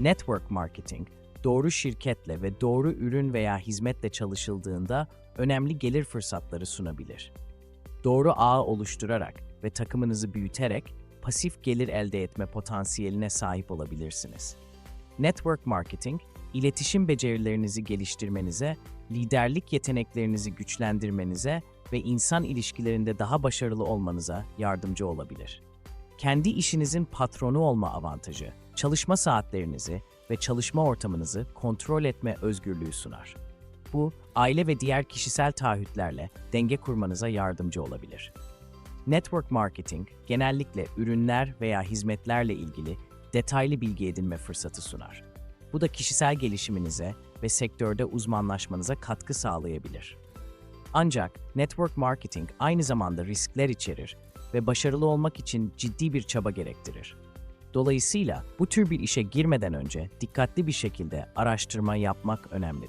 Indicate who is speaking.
Speaker 1: Network marketing, doğru şirketle ve doğru ürün veya hizmetle çalışıldığında önemli gelir fırsatları sunabilir. Doğru ağ oluşturarak ve takımınızı büyüterek pasif gelir elde etme potansiyeline sahip olabilirsiniz. Network marketing, iletişim becerilerinizi geliştirmenize, liderlik yeteneklerinizi güçlendirmenize ve insan ilişkilerinde daha başarılı olmanıza yardımcı olabilir. Kendi işinizin patronu olma avantajı, çalışma saatlerinizi ve çalışma ortamınızı kontrol etme özgürlüğü sunar. Bu, aile ve diğer kişisel taahhütlerle denge kurmanıza yardımcı olabilir. Network marketing genellikle ürünler veya hizmetlerle ilgili detaylı bilgi edinme fırsatı sunar. Bu da kişisel gelişiminize ve sektörde uzmanlaşmanıza katkı sağlayabilir. Ancak network marketing aynı zamanda riskler içerir ve başarılı olmak için ciddi bir çaba gerektirir. Dolayısıyla bu tür bir işe girmeden önce dikkatli bir şekilde araştırma yapmak önemlidir.